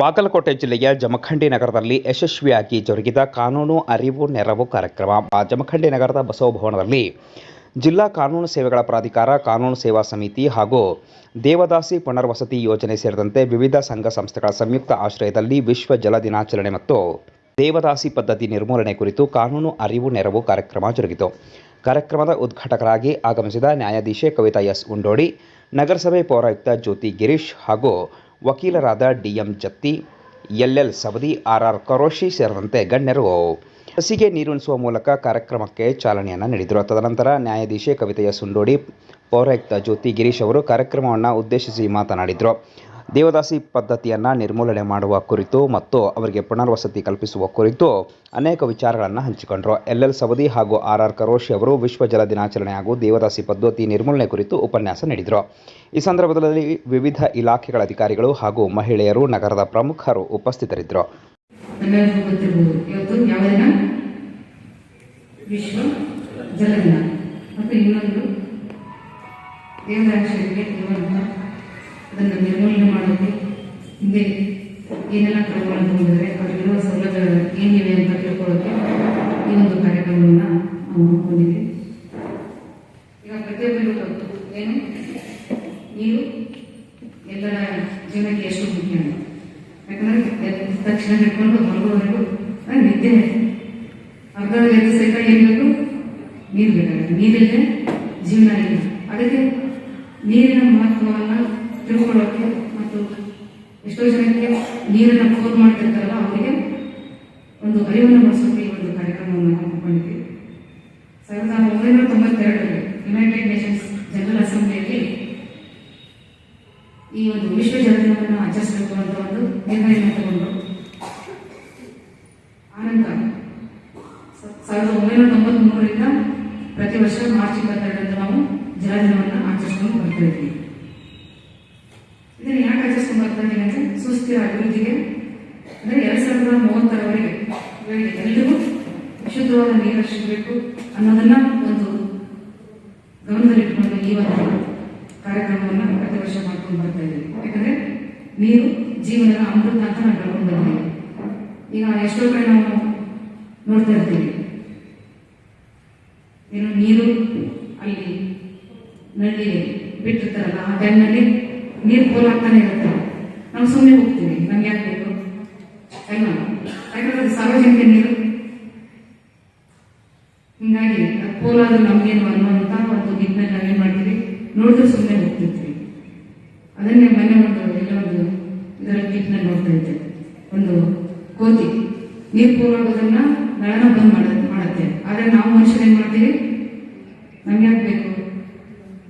ಬಾಗಲಕೋಟೆ ಜಿಲ್ಲೆಯ ಜಮಖಂಡಿ ನಗರದಲ್ಲಿ ಯಶಸ್ವಿಯಾಗಿ ಜರುಗಿದ ಕಾನೂನು ಅರಿವು ನೆರವು ಕಾರ್ಯಕ್ರಮ. ಜಮಖಂಡಿ ನಗರದ ಬಸವಭವನದಲ್ಲಿ ಜಿಲ್ಲಾ ಕಾನೂನು ಸೇವೆಗಳ ಪ್ರಾಧಿಕಾರ, ಕಾನೂನು ಸೇವಾ ಸಮಿತಿ ಹಾಗೂ ದೇವದಾಸಿ ಪುನರ್ವಸತಿ ಯೋಜನೆ ಸೇರಿದಂತೆ ವಿವಿಧ ಸಂಘ ಸಂಸ್ಥೆಗಳ ಸಂಯುಕ್ತ ಆಶ್ರಯದಲ್ಲಿ ವಿಶ್ವ ಜಲ ದಿನಾಚರಣೆ ಮತ್ತು ದೇವದಾಸಿ ಪದ್ಧತಿ ನಿರ್ಮೂಲನೆ ಕುರಿತು ಕಾನೂನು ಅರಿವು ನೆರವು ಕಾರ್ಯಕ್ರಮ ಜರುಗಿತು. ಕಾರ್ಯಕ್ರಮದ ಉದ್ಘಾಟಕರಾಗಿ ಆಗಮಿಸಿದ ನ್ಯಾಯಾಧೀಶೆ ಕವಿತಾ ಎಸ್ ಉಂಡೋಡಿ, ನಗರಸಭೆ ಪೌರಾಯುಕ್ತ ಜ್ಯೋತಿ ಗಿರೀಶ್ ಹಾಗೂ ವಕೀಲರಾದ DM Jatti, LL Savadi, RR Karoshi ಸೇರಿದಂತೆ ಗಣ್ಯರು ಹಸಿಗೆ ನೀರುಣಿಸುವ ಮೂಲಕ ಕಾರ್ಯಕ್ರಮಕ್ಕೆ ಚಾಲನೆಯನ್ನು ನೀಡಿದರು. ತದನಂತರ ನ್ಯಾಯಾಧೀಶೆ ಕವಿತೆಯ ಸುಂಡೋಡಿ, ಪೌರಾಯುಕ್ತ ಜ್ಯೋತಿ ಗಿರೀಶ್ ಅವರು ಕಾರ್ಯಕ್ರಮವನ್ನು ಉದ್ದೇಶಿಸಿ ಮಾತನಾಡಿದರು. ದೇವದಾಸಿ ಪದ್ಧತಿಯನ್ನು ನಿರ್ಮೂಲನೆ ಮಾಡುವ ಕುರಿತು ಮತ್ತು ಅವರಿಗೆ ಪುನರ್ವಸತಿ ಕಲ್ಪಿಸುವ ಕುರಿತು ಅನೇಕ ವಿಚಾರಗಳನ್ನು ಹಂಚಿಕೊಂಡರು. ಎಲ್ ಎಲ್ ಸವದಿ ಹಾಗೂ ಆರ್ ಆರ್ ಕರೋಶಿ ಅವರು ವಿಶ್ವ ಜಲ ದಿನಾಚರಣೆ ಹಾಗೂ ದೇವದಾಸಿ ಪದ್ಧತಿ ನಿರ್ಮೂಲನೆ ಕುರಿತು ಉಪನ್ಯಾಸ ನೀಡಿದರು. ಈ ಸಂದರ್ಭದಲ್ಲಿ ವಿವಿಧ ಇಲಾಖೆಗಳ ಅಧಿಕಾರಿಗಳು ಹಾಗೂ ಮಹಿಳೆಯರು, ನಗರದ ಪ್ರಮುಖರು ಉಪಸ್ಥಿತರಿದ್ದರು. ಅದನ್ನು ನಿರ್ಮೂಲನೆ ಮಾಡೋಕ್ಕೆ ಹಿಂದೆ ಏನೆಲ್ಲ ಕ್ರಮಗಳನ್ನು ತಗೊಂಡಿದ್ದಾರೆ ಅವರಿಗಿರುವ ಸೌಲಭ್ಯಗಳು ಏನಿವೆ ಅಂತ ತಿಳ್ಕೊಳ್ಳೋಕೆ ಈ ಒಂದು ಕಾರ್ಯಕ್ರಮವನ್ನು ನಾವು ಹಮ್ಮಿಕೊಂಡಿದ್ದೀವಿ ಈಗ ಪ್ರತಿಯೊಬ್ಬರಿಗೂ ಗೊತ್ತು, ಏನು? ನೀರು ಎಲ್ಲರ ಜೀವನಕ್ಕೆ ಎಷ್ಟು ಮುಖ್ಯ ಅಂತ. ಯಾಕಂದ್ರೆ ತಕ್ಷಣ ಹಿಡ್ಕೊಂಡು ಮಲಗುವವರೆಗೂ ಆ ನಿದ್ದೆ ಅರ್ಧ ಗಂಟೆ ಸಹಿತ ಏನ್ ಬೇಕು ನೀರು ಬೇಕಾಗುತ್ತೆ ನೀರಿಲ್ಲದೆ ಜೀವನ ಇಲ್ಲ ಅದಕ್ಕೆ ನೀರಿನ ಮಹತ್ವವನ್ನು ತಿಳ್ಕೊಳ್ಳೋಕೆ ಮತ್ತು ಎಷ್ಟೋ ಜನಕ್ಕೆ ನೀರನ್ನು ಕೋರ್ ಮಾಡ್ತಿರ್ತಾರಲ್ಲ, ಅವರಿಗೆ ಒಂದು ಅರಿವನ್ನು ಮೂಡಿಸೋಕೆ ಈ ಒಂದು ಕಾರ್ಯಕ್ರಮವನ್ನು ಹಮ್ಮಿಕೊಂಡಿದ್ದೀವಿ ಸಾವಿರದ ಒಂಬೈನೂರ ತೊಂಬತ್ತೆರಡರಲ್ಲಿ ಯುನೈಟೆಡ್ ನೇಷನ್ಸ್ ಜನರಲ್ ಅಸೆಂಬ್ಲಿಯಲ್ಲಿ ಈ ಒಂದು ವಿಶ್ವ ಜಲದಿನವನ್ನು ಆಚರಿಸಬೇಕು ಅಂತ ಒಂದು ನಿರ್ಣಯವನ್ನು ತಗೊಂಡು, ಆನಂತರ ಸಾವಿರದ ಒಂಬೈನೂರ ತೊಂಬತ್ಮೂರರಿಂದ ಪ್ರತಿ ವರ್ಷ ಮಾರ್ಚ್ ಇಪ್ಪತ್ತೆರಡರಂದು ನಾವು ಜಲದಿನವನ್ನು ಆಚರಿಸಿಕೊಂಡು ಬರ್ತಾ ಇದ್ದೀವಿ ಇದನ್ನು ಯಾಕೆ ಆಚರಿಸ್ಕೊಂಡು ಬರ್ತಾ ಇದ್ದೀವಿ ಅಂದ್ರೆ ಸುಸ್ಥಿರ ಅಭಿವೃದ್ಧಿಗೆ ಅಂದ್ರೆ ಎರಡ್ ಸಾವಿರದ ಮೂವತ್ತರವರೆಗೆ ಇವರಿಗೆ ಎಲ್ರಿಗೂ ಶುದ್ಧವಾದ ನೀರು ಸಿಗಬೇಕು ಅನ್ನೋದನ್ನ ಒಂದು ಗಮನದಲ್ಲಿಟ್ಟುಕೊಂಡು ಈ ಒಂದು ಕಾರ್ಯಕ್ರಮವನ್ನು ಪ್ರತಿ ವರ್ಷ ಮಾಡ್ಕೊಂಡು ಬರ್ತಾ ಇದ್ದೀವಿ. ಯಾಕಂದ್ರೆ ನೀರು ಜೀವನದ ಅಮೃತ ಅಂತ ನಾವು ಹೇಳ್ಕೊಂಡು ಬಂದಿದ್ದೀವಿ. ಈಗ ಎಷ್ಟೋ ಕಡೆ ನಾವು ನೋಡ್ತಾ ಇರ್ತೀವಿ. ಏನು ನೀರು ಅಲ್ಲಿ ನಲ್ಲಿ ಬಿಟ್ಟಿರ್ತಾರಲ್ಲ, ಆ ಟೈಮ್ನಲ್ಲಿ ನೀರು ಪೋಲಾಗ್ತಾನೆ ಇರುತ್ತೆ. ನಾವು ಸುಮ್ಮನೆ ಹೋಗ್ತೀವಿ. ನಮ್ಗೆ ಯಾಕೆ ಬೇಕು? ಅಲ್ವಾ ಅದು ಸಾರ್ವಜನಿಕ ನೀರು ಹಿಂಗಾಗಿ ಅದು ನಮಗೇನು ಅನ್ನುವಂತ ಒಂದು ನಿಟ್ಟಿನಲ್ಲಿ ನಾವೇನ್ ಮಾಡ್ತೀವಿ? ನೋಡಿದ್ರೆ ಸುಮ್ಮನೆ ಹೋಗ್ತಿರ್ತೀವಿ ಅದನ್ನೇ ಮೊನ್ನೆ ಒಂದು ಎಲ್ಲ ಒಂದು ಇದರ ಕ್ಲಿಪ್ನಲ್ಲಿ ನೋಡ್ತಾ ಇದ್ದೆ. ಒಂದು ಕೋತಿ ನೀರು ಪೋಲಾಡೋದನ್ನ ನಳನ ಬಂದ್ ಮಾಡ, ಮಾಡುತ್ತೆ. ಆದ್ರೆ ನಾವು ಮನುಷ್ಯರು ಏನ್ ಮಾಡ್ತೀವಿ? ನಮ್ಗೆ ಬೇಕು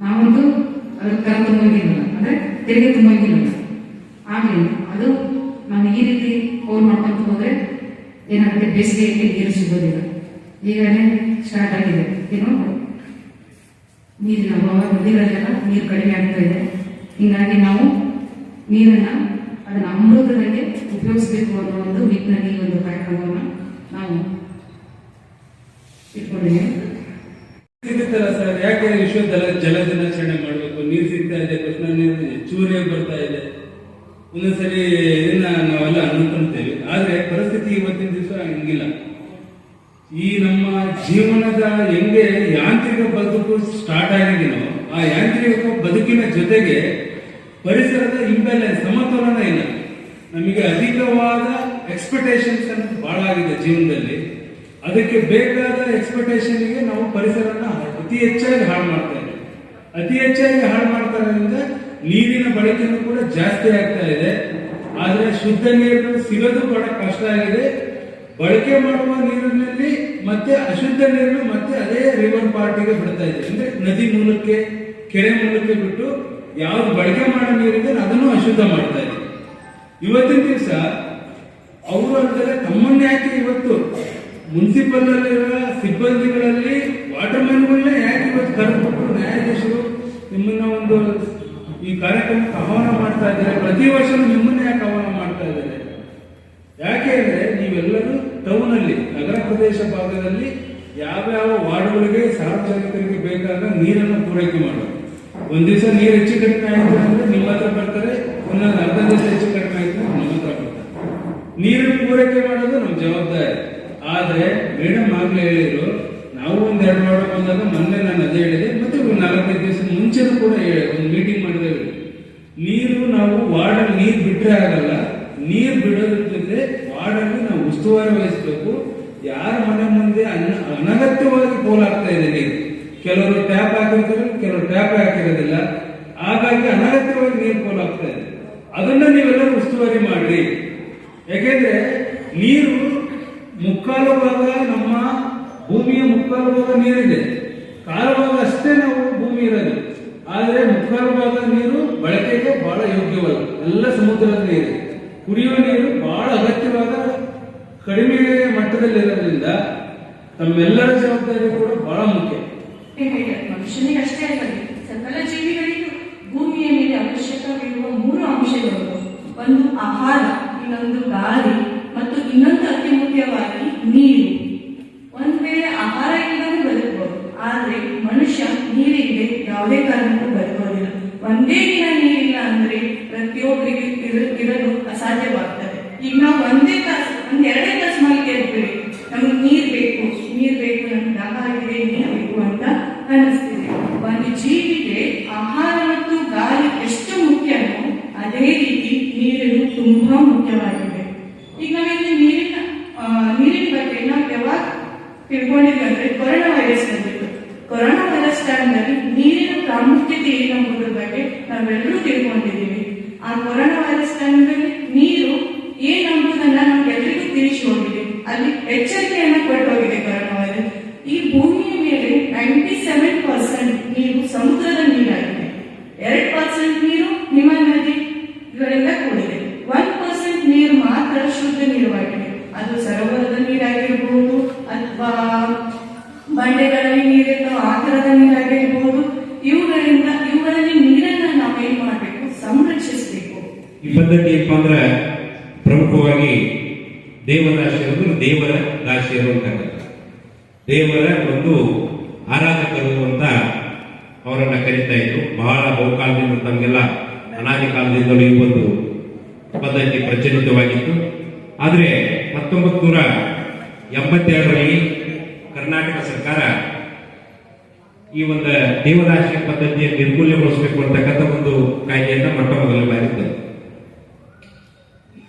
ನಾವಂತೂ ಅದ್ರ ಕರ ತುಂಬೋಗಿಲ್ಲ ಅಂದ್ರೆ ತೆರಿಗೆ ತುಂಬೋಗಿಲ್ಲ ಆಮೇಲೆ ಅದು ನಾನು ಈ ರೀತಿ ಫೋನ್ ಮಾಡ್ಕೊಂತ ಹೋದ್ರೆ ಏನಾಗುತ್ತೆ ಬೇಸಿಗೆಯಲ್ಲಿ ನೀರು ಸಿಗೋದಿಲ್ಲ. ಈಗಲೇ ಸ್ಟಾರ್ಟ್ ಆಗಿದೆ. ಏನು ನೀರಿನ ಅಭಾವ, ನದಿಗಳಲ್ಲೆಲ್ಲ ನೀರು ಕಡಿಮೆ ಆಗ್ತಾ ಇದೆ. ಹೀಗಾಗಿ ನಾವು ನೀರನ್ನ ಅದನ್ನ ಅಮೃತದಲ್ಲಿ ಉಪಯೋಗಿಸಬೇಕು ಅನ್ನೋ ಒಂದು ನಿಟ್ಟಿನಲ್ಲಿ ಈ ಒಂದು ಕಾರ್ಯಕ್ರಮವನ್ನು ನಾವು ಇಟ್ಕೊಂಡಿದ್ದೇವೆ. ಯಾಕೆ ವಿಶ್ವ ಜಲ ಜಲ ದಿನಾಚರಣೆ ಮಾಡಬೇಕು? ನೀರು ಸಿಗ್ತಾ ಇದೆ, ಕೃಷ್ಣ ನೀರು ಹೆಚ್ಚುವರಿಯಾಗಿ ಬರ್ತಾ ಇದೆ. ಒಂದೊಂದ್ಸಲಿ ಇದನ್ನ ನಾವೆಲ್ಲ ಅನ್ಕೊಂತೇವೆ. ಆದ್ರೆ ಪರಿಸ್ಥಿತಿ ಇವತ್ತಿನ ದಿವಸ ಹಂಗಿಲ್ಲ. ಈ ನಮ್ಮ ಜೀವನದ ಹೆಂಗೆ ಯಾಂತ್ರಿಕ ಬದುಕು ಸ್ಟಾರ್ಟ್ ಆಗಿದೆಯೋ, ಆ ಯಾಂತ್ರಿಕ ಬದುಕಿನ ಜೊತೆಗೆ ಪರಿಸರದ ಇಂಬ್ಯಾಲೆನ್ಸ್ ಸಮತೋಲನ ಇಲ್ಲ. ನಮಗೆ ಅಧಿಕವಾದ ಎಕ್ಸ್ಪೆಕ್ಟೇಷನ್ಸ್ ಅಂತ ಬಹಳ ಆಗಿದೆ ಜೀವನದಲ್ಲಿ. ಅದಕ್ಕೆ ಬೇಕಾದ ಎಕ್ಸ್ಪೆಕ್ಟೇಷನ್ಗೆ ನಾವು ಪರಿಸರನ ಅತಿ ಹೆಚ್ಚಾಗಿ ಹಾಳು ಮಾಡ್ತಾ ಅತಿ ಹೆಚ್ಚಾಗಿ ಹಾಳು ಮಾಡ್ತಾರೆ ಇರೋದ್ರಿಂದ ನೀರಿನ ಬಳಕೆನೂ ಕೂಡ ಜಾಸ್ತಿ ಆಗ್ತಾ ಇದೆ. ಆದರೆ ಶುದ್ಧ ನೀರು ಸಿಗೋದು ಬಹಳ ಕಷ್ಟ ಆಗಿದೆ. ಬಳಕೆ ಮಾಡುವ ನೀರಿನಲ್ಲಿ ಮತ್ತೆ ಅಶುದ್ಧ ನೀರನ್ನು ಮತ್ತೆ ಅದೇ ರಿವರ್ ಪಾರ್ಟಿಗೆ ಬಿಡ್ತಾ ಇದೆ. ಅಂದ್ರೆ ನದಿ ಮೂಲಕ್ಕೆ, ಕೆರೆ ಮೂಲಕ್ಕೆ ಬಿಟ್ಟು ಯಾವ್ದು ಬಳಕೆ ಮಾಡೋ ನೀರಿದೆ ಅದನ್ನು ಅಶುದ್ಧ ಮಾಡ್ತಾ ಇದೆ. ಇವತ್ತಿನ ದಿವಸ ಅವರು ಅಂತಾರೆ, ತಮ್ಮನ್ನ ಯಾಕೆ ಇವತ್ತು ಮುನ್ಸಿಪಲ್ ಅಲ್ಲಿರುವ ಸಿಬ್ಬಂದಿಗಳಲ್ಲಿ ವಾಟರ್ ಮ್ಯಾನ್ಗಳನ್ನ ಯಾಕೆ ಇವತ್ತು ಕರೆದುಬಿಟ್ಟು ನ್ಯಾಯಾಧೀಶರು, ನಿಮ್ಮನ್ನ ಒಂದು ಈ ಕಾರ್ಯಕ್ರಮಕ್ಕೆ ಆಹ್ವಾನ ಮಾಡ್ತಾ ಇದ್ದಾರೆ. ಪ್ರತಿ ವರ್ಷ ನಿಮ್ಮನ್ನ ಯಾಕೆ ಆಹ್ವಾನ ಮಾಡ್ತಾ ಇದ್ದಾರೆ? ಯಾಕೆ ಅಂದರೆ ನೀವೆಲ್ಲರೂ ಟೌನಲ್ಲಿ, ನಗರ ಪ್ರದೇಶ ಭಾಗದಲ್ಲಿ ಯಾವ್ಯಾವ ವಾರ್ಡ್ಗಳಿಗೆ ಸಾರ್ವಜನಿಕರಿಗೆ ಬೇಕಾದ ನೀರನ್ನು ಪೂರೈಕೆ ಮಾಡೋದು. ಒಂದ್ ದಿವಸ ನೀರು ಹೆಚ್ಚು ಕಡಿಮೆ ಆಯ್ತು ಅಂದ್ರೆ ನಿಮ್ಮ ಹತ್ರ ಬರ್ತಾರೆ, ಒಂದೊಂದು ಅರ್ಧ ದಿವಸ ಹೆಚ್ಚು ಕಡಿಮೆ ಆಯ್ತು ನಮ್ಮ ಹತ್ರ ಬರ್ತಾರೆ. ನೀರು ಪೂರೈಕೆ ಮಾಡೋದು ನಮ್ಮ ಜವಾಬ್ದಾರಿ. ಆದರೆ ಮೇಡಮ್ ಆಗ್ಲೇ ಹೇಳಿದ್ರು ನಾವು ಒಂದು ಎರಡು ವಾರ ಬಂದಾಗ ಮೊನ್ನೆ ನಾನು ಅದೇ ಹೇಳಿದೆ, ಮತ್ತೆ ಒಂದು ನಾಲ್ಕೈದು ದಿವಸ ಮುಂಚೆನೂ ಕೂಡ ಒಂದು ಮೀಟಿಂಗ್ ಮಾಡಿದೆ ನೀರು ನಾವು ವಾರ್ಡಲ್ಲಿ ನೀರು ಬಿಟ್ಟರೆ ಆಗಲ್ಲ, ನೀರು ಬಿಡೋದ್ರ ವಾರ್ಡಲ್ಲಿ ನಾವು ಉಸ್ತುವಾರಿ ವಹಿಸಬೇಕು. ಯಾರ ಮನೆ ಮುಂದೆ ಅನ ಅನಗತ್ಯವಾಗಿ ಪೋಲಾಗ್ತಾ ಇದೆ ನೀರು. ಕೆಲವರು ಟ್ಯಾಪ್ ಹಾಕಿರ್ತಾರೆ, ಕೆಲವರು ಟ್ಯಾಪ್ ಹಾಕಿರೋದಿಲ್ಲ. ಹಾಗಾಗಿ ಅನಗತ್ಯವಾಗಿ ನೀರು ಪೋಲಾಗ್ತಾ ಇದೆ. ಅದನ್ನ ನೀವೆಲ್ಲರೂ ಉಸ್ತುವಾರಿ ಮಾಡ್ರಿ. ಯಾಕೆಂದ್ರೆ ನೀರು ಮುಕ್ಕಾಲು ಭಾಗ ನಮ್ಮ ಭೂಮಿಯ ಮುಕ್ಕಾಲು ಭಾಗ ನೀರಿದೆ. ಕಾಲು ಭಾಗ ಅಷ್ಟೇ ನಾವು ಭೂಮಿ ಇರೋದು. ಆದರೆ ಮುಕ್ಕಾಲು ಭಾಗ ನೀರು ಬಳಕೆಗೆ ಬಹಳ ಯೋಗ್ಯವಲ್ಲ. ಎಲ್ಲ ಸಮುದ್ರದ ನೀರು. ಕುಡಿಯುವ ನೀರು ಬಹಳ ಅಗತ್ಯವಾದ ಕಡಿಮೆ ಮಟ್ಟದಲ್ಲಿರೋದ್ರಿಂದ ತಮ್ಮೆಲ್ಲರ ಜವಾಬ್ದಾರಿ ಕೂಡ ಬಹಳ ಮುಖ್ಯ. ಮನುಷ್ಯನಿಗೆ ಅಷ್ಟೇ ಅಲ್ಲ, ಸಕಲ ಜೀವಿಗಳಿಗೂ ಭೂಮಿಯ ಮೇಲೆ ಅವಶ್ಯಕವಿರುವ ಮೂರು ಅಂಶಗಳು. ಒಂದು ಆಹಾರ, ಇನ್ನೊಂದು ಗಾಳಿ ನೀರಿನ ಬಗ್ಗೆ ನಾವು ಯಾವಾಗ ತಿಳ್ಕೊಂಡಿದ್ದಂದ್ರೆ ಕೊರೋನಾ ವೈರಸ್ ಬಂದಿತ್ತು. ಕೊರೋನಾ ವೈರಸ್ ಟೈಮ್ನಲ್ಲಿ ನೀರಿನ ಪ್ರಾಮುಖ್ಯತೆ ಏನಂಬುದ್ರ ಬಗ್ಗೆ ನಾವೆಲ್ಲರೂ ತಿಳ್ಕೊಂಡಿದ್ದೀವಿ. ಆ ಕೊರೋನಾ ವೈರಸ್ ಟೈಮ್ನಲ್ಲಿ ನೀರು ಏನಂಬುದನ್ನ ನಮ್ಗೆಲ್ಲರಿಗೂ ತಿಳಿಸಿ ಅಲ್ಲಿ ಎಚ್ಚರಿಕೆಯನ್ನ ಕೊಟ್ಟು ಹೋಗಿದೆ ಕೊರೋನಾ ವೈರಸ್ ಈ ಭೂಮಿಯ ಮೇಲೆ ನೈಂಟಿ ಸೆವೆನ್ ಪರ್ಸೆಂಟ್ ನೀರು ಸಮುದ್ರದ ಪದ್ಧತಿ ಏನಪ್ಪ ಅಂದ್ರೆ ಪ್ರಮುಖವಾಗಿ ದೇವದಾಸಿಯರು ದೇವರ ದಾಸಿಯರು ಅಂತ ದೇವರ ಒಂದು ಆರಾಧಕರು ಅಂತ ಅವರನ್ನ ಕರೀತಾ ಇದ್ರು. ಬಹಳ ಬಹುಕಾಲದಿಂದ ತಮಗೆಲ್ಲ ಅನಾದಿ ಕಾಲದಿಂದಲೂ ಈ ಒಂದು ಪದ್ಧತಿ ಪ್ರಚಲಿತವಾಗಿತ್ತು. ಆದರೆ ಹತ್ತೊಂಬತ್ತು ನೂರ ಎಂಬತ್ತೆರಡರಲ್ಲಿ ಕರ್ನಾಟಕ ಸರ್ಕಾರ ಈ ಒಂದು ದೇವದಾಶಿ ಪದ್ಧತಿಯ ನಿರ್ಮೂಲ್ಯಗೊಳಿಸಬೇಕು ಅಂತಕ್ಕಂಥ ಒಂದು ಕಾಯ್ದೆಯನ್ನ ಮೊಟ್ಟ ಮೊದಲು ಬಾರಿ ತಂತು.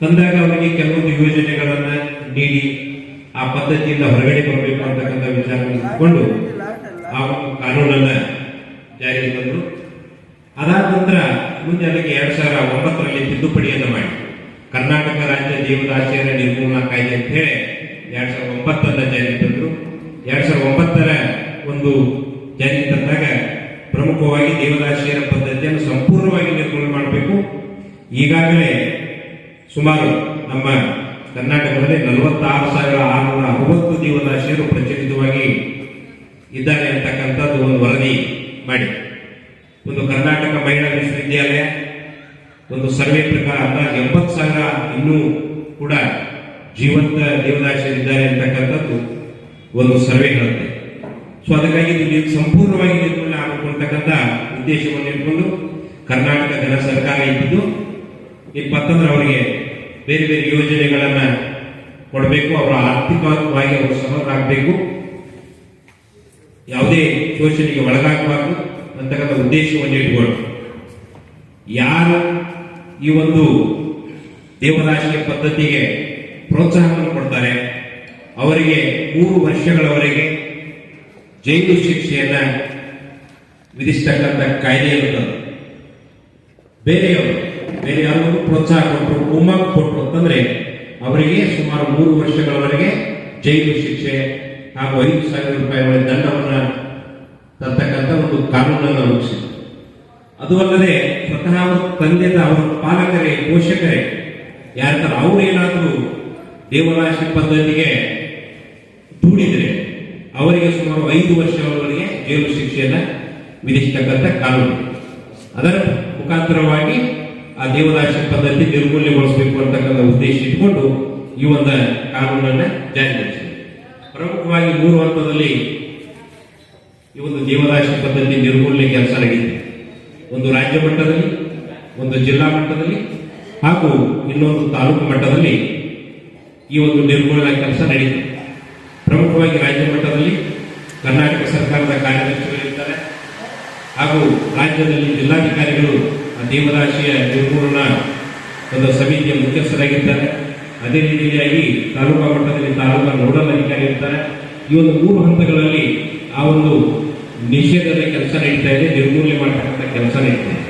ತಂದಾಗ ಅವರಿಗೆ ಕೆಲವೊಂದು ಯೋಜನೆಗಳನ್ನ ನೀಡಿ ಆ ಪದ್ಧತಿಯಿಂದ ಹೊರಗಡೆ ಬರಬೇಕು ಅಂತಕ್ಕಂಥ ವಿಚಾರವನ್ನು ಇಟ್ಕೊಂಡು ಆ ಒಂದು ಕಾನೂನನ್ನ ಜಾರಿಗೆ ತಂದರು. ಅದಾದ ನಂತರ ಮುಂದೆ ಅದಕ್ಕೆ ಎರಡ್ ಸಾವಿರ ಒಂಬತ್ತರಲ್ಲಿ ತಿದ್ದುಪಡಿಯನ್ನು ಮಾಡಿ. ಕರ್ನಾಟಕ ರಾಜ್ಯ ದೇವದಾಸಿಯರ ನಿರ್ಮೂಲನಾ ಕಾಯ್ದೆ ಅಂತ ಹೇಳಿ ಎರಡ್ ಸಾವಿರದ ಒಂಬತ್ತನ್ನ ಜಾರಿಗೆ ತಂದರು. ಎರಡ್ ಸಾವಿರದ ಒಂಬತ್ತರ ಒಂದು ಜಾರಿಗೆ ತಂದಾಗ ಪ್ರಮುಖವಾಗಿ ದೇವದಾಸಿಯರ ಪದ್ಧತಿಯನ್ನು ಸಂಪೂರ್ಣವಾಗಿ ನಿರ್ಮೂಲನೆ ಮಾಡಬೇಕು. ಈಗಾಗಲೇ ಸುಮಾರು ನಮ್ಮ ಕರ್ನಾಟಕದಲ್ಲಿ ನಲವತ್ತಾರು ಸಾವಿರ ಆರುನೂರ ಅರವತ್ತು ಜೀವರಾಶಿಯರು ಪ್ರಚಲಿತವಾಗಿ ಇದ್ದಾರೆ ಅಂತಕ್ಕಂಥದ್ದು ಒಂದು ವರದಿ ಮಾಡಿ. ಒಂದು ಕರ್ನಾಟಕ ಮಹಿಳಾ ವಿಶ್ವವಿದ್ಯಾಲಯ, ಒಂದು ಸರ್ವೆ ಪ್ರಕಾರ ಅಂದಾಜು ಎಂಬತ್ತು ಸಾವಿರ ಇನ್ನೂ ಕೂಡ ಜೀವಂತ ದೇವದಾಸಿಯರಿದ್ದಾರೆ ಅಂತಕ್ಕಂಥದ್ದು ಒಂದು ಸರ್ವೆ ಹೇಳುತ್ತೆ ಸೊ ಅದಕ್ಕಾಗಿ ಸಂಪೂರ್ಣವಾಗಿ ನಿರ್ಮೂಲನೆ ಆಗಬೇಕು ಅಂತಕ್ಕಂಥ ಉದ್ದೇಶವನ್ನು ಇಟ್ಕೊಂಡು ಕರ್ನಾಟಕ ಜನ ಸರ್ಕಾರ ಇದ್ದಿದ್ದು ಇಪ್ಪತ್ತಂದ್ರೆ ಅವರಿಗೆ ಬೇರೆ ಬೇರೆ ಯೋಜನೆಗಳನ್ನ ಕೊಡಬೇಕು, ಅವರ ಆರ್ಥಿಕವಾಗಿ ಅವರು ಸಮರಾಗಬೇಕು ಯಾವುದೇ ಶೋಷಣೆಗೆ ಒಳಗಾಗಬಾರ್ದು ಅಂತಕ್ಕಂಥ ಉದ್ದೇಶವನ್ನು ಇಟ್ಕೊಂಡು ಯಾರು ಈ ಒಂದು ದೇವದಾಸಿಯ ಪದ್ಧತಿಗೆ ಪ್ರೋತ್ಸಾಹವನ್ನು ಕೊಡ್ತಾರೆ, ಅವರಿಗೆ ಮೂರು ವರ್ಷಗಳವರೆಗೆ ಜೈಲು ಶಿಕ್ಷೆಯನ್ನ ವಿಧಿಸ್ತಕ್ಕಂಥ ಕಾಯ್ದೆ ಇರುತ್ತದೆ ಬೇರೆಯವರು ಬೇರೆ ಪ್ರೋತ್ಸಾಹ ಕೊಟ್ಟರು ಹೋಮ್ವರ್ಕ್ ಕೊಟ್ಟರು ಅಂತಂದ್ರೆ ಅವರಿಗೆ ಸುಮಾರು ಮೂರು ವರ್ಷಗಳವರೆಗೆ ಜೈಲು ಶಿಕ್ಷೆ ಹಾಗೂ ಐದು ಸಾವಿರ ರೂಪಾಯಿಗಳ ದಂಡವನ್ನು ತರ್ತಕ್ಕಂಥ ಒಂದು ಕಾನೂನನ್ನು ರೂಪಿಸಿದೆ ಅದು ಅಲ್ಲದೆ ಸ್ವತಃ ಅವರ ತಂದೆದ ಅವರ ಪಾಲಕರೇ, ಪೋಷಕರೇ ಯಾರ್ತಾರ ಅವರು ಏನಾದರೂ ದೇವರಾಶಿ ಪದ್ಧತಿಗೆ ದೂಡಿದರೆ ಅವರಿಗೆ ಸುಮಾರು ಐದು ವರ್ಷಗಳವರೆಗೆ ಜೈಲು ಶಿಕ್ಷೆಯನ್ನು ವಿಧಿಸ್ತಕ್ಕಂಥ ಕಾನೂನು. ಅದರ ಮುಖಾಂತರವಾಗಿ ಆ ದೇವದಾಸಿ ಪದ್ಧತಿ ನಿರ್ಮೂಲ್ಯಗೊಳಿಸಬೇಕು ಅಂತಕ್ಕಂಥ ಉದ್ದೇಶ ಇಟ್ಕೊಂಡು ಈ ಒಂದು ಕಾನೂನನ್ನ ಜಾರಿಗೊಳಿಸಿದೆ. ಪ್ರಮುಖವಾಗಿ ಮೂರು ಹಂತದಲ್ಲಿ ಈ ಒಂದು ದೇವದಾಸಿ ಪದ್ಧತಿ ನಿರ್ಮೂಲನೆ ಕೆಲಸ ನಡೆಯುತ್ತೆ ಒಂದು ರಾಜ್ಯ ಮಟ್ಟದಲ್ಲಿ, ಒಂದು ಜಿಲ್ಲಾ ಮಟ್ಟದಲ್ಲಿ ಹಾಗೂ ಇನ್ನೊಂದು ತಾಲೂಕು ಮಟ್ಟದಲ್ಲಿ ಈ ಒಂದು ನಿರ್ಮೂಲನಾ ಕೆಲಸ ನಡೆಯುತ್ತೆ ಪ್ರಮುಖವಾಗಿ ರಾಜ್ಯ ಮಟ್ಟದಲ್ಲಿ ಕರ್ನಾಟಕ ಸರ್ಕಾರದ ಕಾರ್ಯದರ್ಶಿಗಳಿರ್ತಾರೆ ಹಾಗೂ ರಾಜ್ಯದಲ್ಲಿ ಜಿಲ್ಲಾಧಿಕಾರಿಗಳು ದೇವರಾಶಿಯ ನಿರ್ಮೂಲನಾ ಒಂದು ಸಮಿತಿಯ ಮುಖ್ಯಸ್ಥರಾಗಿದ್ದಾರೆ. ಅದೇ ರೀತಿಯಾಗಿ ತಾಲೂಕಾ ಮಟ್ಟದಲ್ಲಿ ತಾಲೂಕಾ ನೋಡಲ್ ಅಧಿಕಾರಿ ಇರ್ತಾರೆ. ಈ ಒಂದು ಮೂರು ಹಂತಗಳಲ್ಲಿ ಆ ಒಂದು ನಿಷೇಧದ ಕೆಲಸ ನಡೀತಾ ಇದೆ, ನಿರ್ಮೂಲನೆ ಮಾಡ್ತಕ್ಕಂಥ ಕೆಲಸ ನಡೀತಾ ಇದೆ.